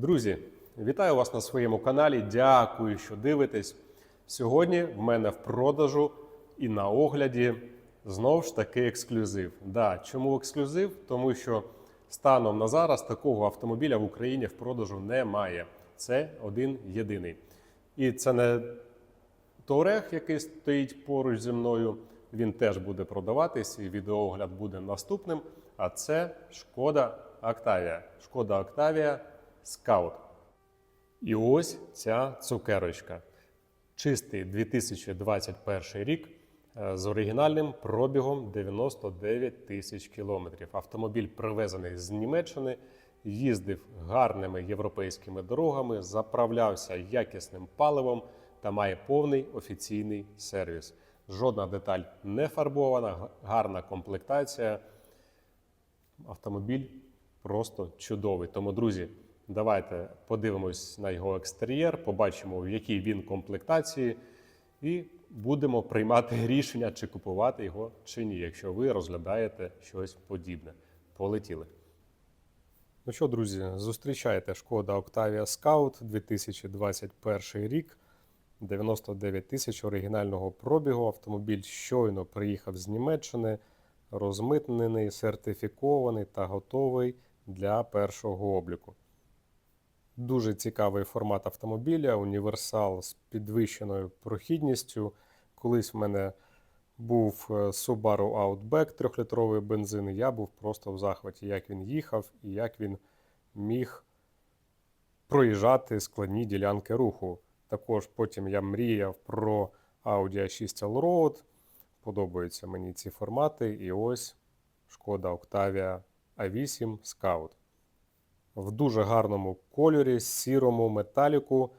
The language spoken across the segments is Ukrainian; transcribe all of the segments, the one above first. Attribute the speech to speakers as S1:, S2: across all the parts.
S1: Друзі, вітаю вас на своєму каналі. Дякую, що дивитесь. Сьогодні в мене в продажу і на огляді знову ж таки ексклюзив. Да, чому ексклюзив? Тому що станом на зараз такого автомобіля в Україні в продажу немає. Це один єдиний. І це не Touareg, який стоїть поруч зі мною. Він теж буде продаватись, і відеоогляд буде наступним. А це шкода Octavia. Шкода Octavia Scout. І ось ця цукерочка. Чистий 2021 рік е, з оригінальним пробігом 99 тисяч кілометрів. Автомобіль привезений з Німеччини, їздив гарними європейськими дорогами, заправлявся якісним паливом та має повний офіційний сервіс. Жодна деталь не фарбована, гарна комплектація. Автомобіль просто чудовий. Тому, друзі, давайте подивимось на його екстер'єр, побачимо, в якій він комплектації, і будемо приймати рішення, чи купувати його, чи ні, якщо ви розглядаєте щось подібне. Полетіли. Ну що, друзі, зустрічайте шкода Octavia Scout 2021 рік. 99 тисяч оригінального пробігу. Автомобіль щойно приїхав з Німеччини, розмитнений, сертифікований та готовий для першого обліку. Дуже цікавий формат автомобіля, універсал з підвищеною прохідністю. Колись в мене був е, Subaru Outback 3-літровий бензин. і Я був просто в захваті, як він їхав і як він міг проїжджати складні ділянки руху. Також потім я мріяв про Audi A6 Allroad. Подобаються мені ці формати. І ось шкода Octavia A8 Scout. В дуже гарному кольорі, сірому металіку,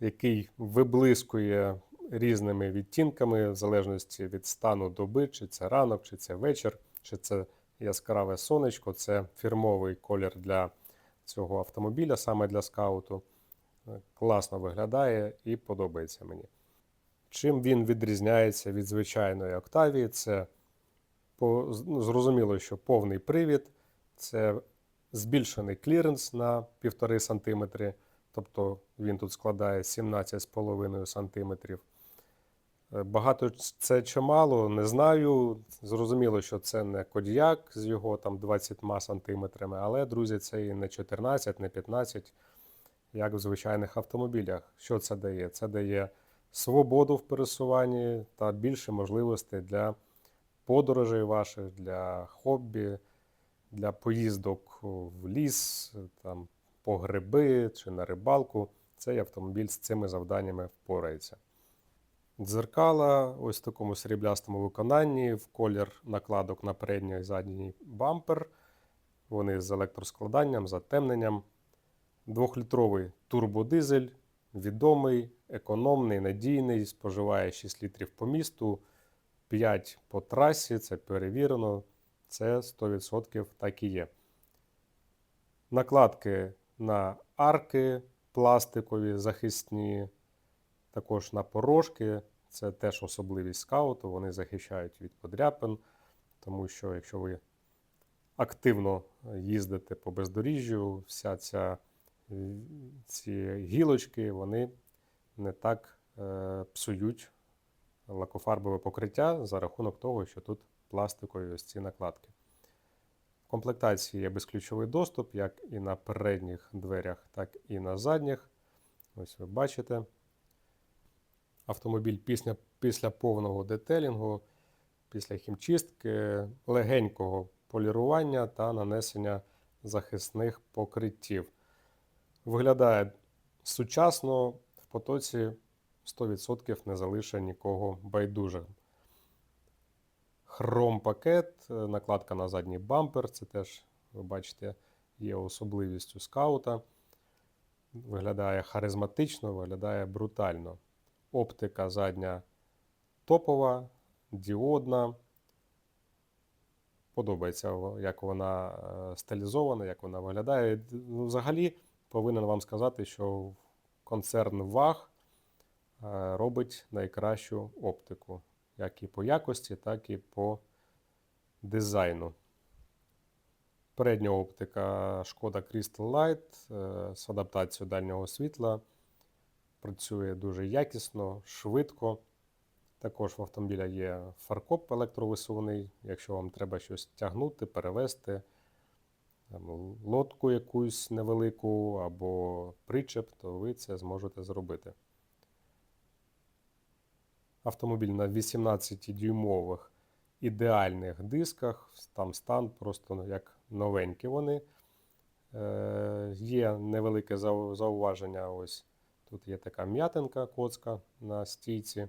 S1: який виблискує різними відтінками, в залежності від стану доби, чи це ранок, чи це вечір, чи це яскраве сонечко. Це фірмовий колір для цього автомобіля, саме для скауту. Класно виглядає і подобається мені. Чим він відрізняється від звичайної Октавії? Це ну, зрозуміло, що повний привід, це збільшений кліренс на 1,5 см, тобто він тут складає 17,5 см. Е, Багато це чи мало, не знаю. Зрозуміло, що це не кодіяк з його там 20 сантиметрами, але, друзі, це і не 14, не 15 як в звичайних автомобілях. Що це дає? Це дає свободу в пересуванні та більше можливостей для подорожей ваших, для хобі, для поїздок в ліс, там, по гриби чи на рибалку. Цей автомобіль з цими завданнями впорається. Дзеркала ось в такому сріблястому виконанні, в колір накладок на передній і задній бампер. Вони з електроскладанням, затемненням. Двохлітровий турбодизель, відомий, економний, надійний, споживає 6 літрів по місту, 5 по трасі, це перевірено, це 100% так і є. Накладки на арки пластикові, захисні, також на порожки. Це теж особливість скауту, вони захищають від подряпин, тому що якщо ви активно їздите по бездоріжжю, вся ця ці гілочки вони не так е, псують лакофарбове покриття за рахунок того, що тут пластикові ось ці накладки. В комплектації є безключовий доступ, як і на передніх дверях, так і на задніх. Ось ви бачите. Автомобіль після, після повного детелінгу, після хімчистки, легенького полірування та нанесення захисних покриттів. Виглядає сучасно, в потоці 100% не залишить нікого байдужим. Хром-пакет, е, накладка на задній бампер, це теж, ви бачите, є особливістю скаута. Виглядає харизматично, виглядає брутально. Оптика задня топова, діодна. Подобається, як вона е, стилізована, як вона виглядає. Ну, Взагалі, повинен вам сказати, що концерн ВАГ е, робить найкращу оптику, як і по якості, так і по дизайну. Передня оптика шкода Crystal Light е, з адаптацією дальнього світла. Працює дуже якісно, швидко. Також в автомобіля є фаркоп електровисувний. Якщо вам треба щось тягнути, перевезти, лодку якусь невелику або причеп, то ви це зможете зробити. Автомобіль на 18-дюймових ідеальних дисках. Там стан просто ну, як новенькі вони. Е, є невелике зауваження. Ось тут є така м'ятинка коцка на стійці.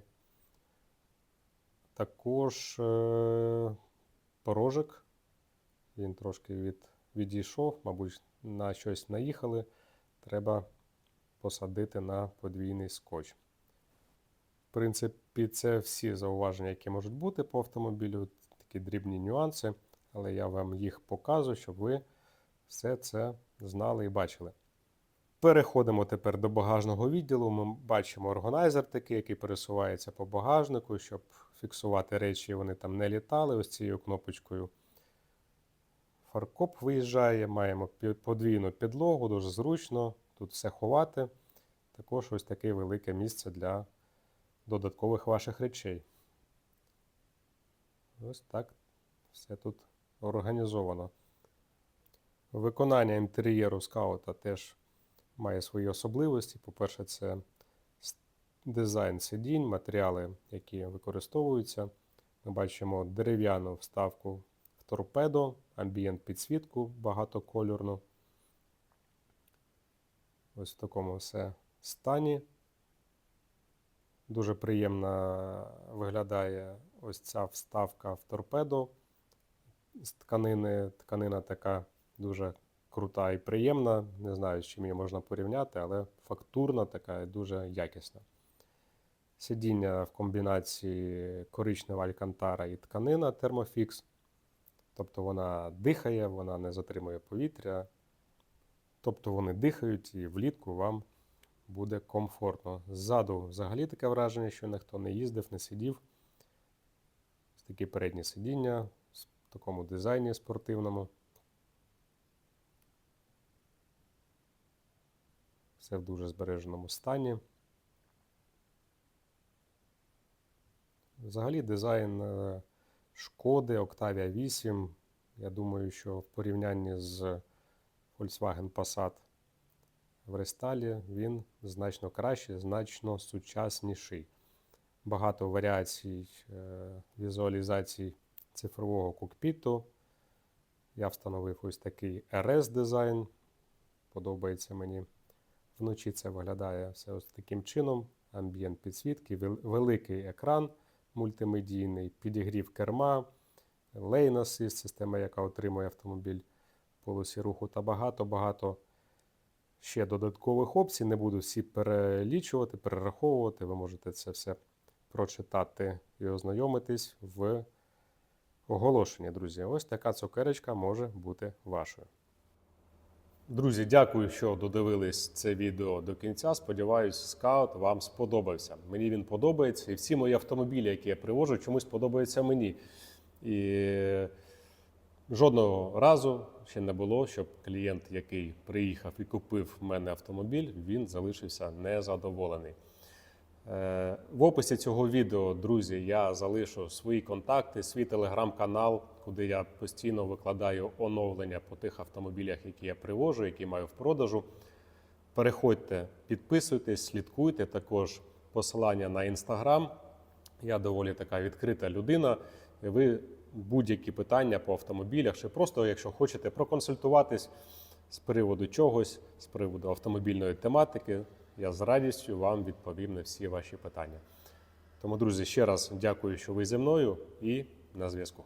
S1: Також е, порожик. Він трошки від, відійшов, мабуть, на щось наїхали. Треба посадити на подвійний скотч. В принципі, це всі зауваження, які можуть бути по автомобілю, такі дрібні нюанси, але я вам їх показую, щоб ви все це знали і бачили. Переходимо тепер до багажного відділу. Ми бачимо органайзер такий, який пересувається по багажнику, щоб фіксувати речі, вони там не літали ось цією кнопочкою. Фаркоп виїжджає, маємо подвійну підлогу, дуже зручно. Тут все ховати. Також ось таке велике місце для додаткових ваших речей. Ось так все тут організовано. Виконання інтер'єру скаута теж має свої особливості. По-перше, це дизайн сидінь, матеріали, які використовуються. Ми бачимо дерев'яну вставку в торпедо, амбієнт підсвітку багатокольорну. Ось в такому все стані. Дуже приємно виглядає ось ця вставка в торпедо з тканини. Тканина така дуже крута і приємна. Не знаю, з чим її можна порівняти, але фактурна така і дуже якісна. Сидіння в комбінації коричнева алькантара і тканина термофікс. Тобто вона дихає, вона не затримує повітря. Тобто вони дихають і влітку вам буде комфортно. Ззаду взагалі таке враження, що ніхто не їздив, не сидів. Ось такі передні сидіння в такому дизайні спортивному. Все в дуже збереженому стані. Взагалі дизайн е, шкоди Octavia 8. Я думаю, що в порівнянні з Volkswagen Passat в рестайлі він значно кращий, значно сучасніший. Багато варіацій е, візуалізацій цифрового кокпіту. Я встановив ось такий RS дизайн. Подобається мені. Вночі це виглядає все ось таким чином. Амбієнт підсвітки, великий екран мультимедійний, підігрів керма, Assist, система, яка отримує автомобіль полосі руху, та багато-багато ще додаткових опцій. Не буду всі перелічувати, перераховувати. Ви можете це все прочитати і ознайомитись в оголошенні, друзі. Ось така цукерочка може бути вашою. Друзі, дякую, що додивились це відео до кінця. Сподіваюсь, скаут вам сподобався. Мені він подобається, і всі мої автомобілі, які я привожу, чомусь подобаються мені. І жодного разу ще не було, щоб клієнт, який приїхав і купив в мене автомобіль, він залишився незадоволений. Е, В описі цього відео, друзі, я залишу свої контакти, свій телеграм-канал, куди я постійно викладаю оновлення по тих автомобілях, які я привожу, які маю в продажу. Переходьте, підписуйтесь, слідкуйте також посилання на інстаграм. Я доволі така відкрита людина. Ви будь-які питання по автомобілях, чи просто, якщо хочете проконсультуватись з приводу чогось, з приводу автомобільної тематики, я з радістю вам відповім на всі ваші питання. Тому, друзі, ще раз дякую, що ви зі мною і на зв'язку.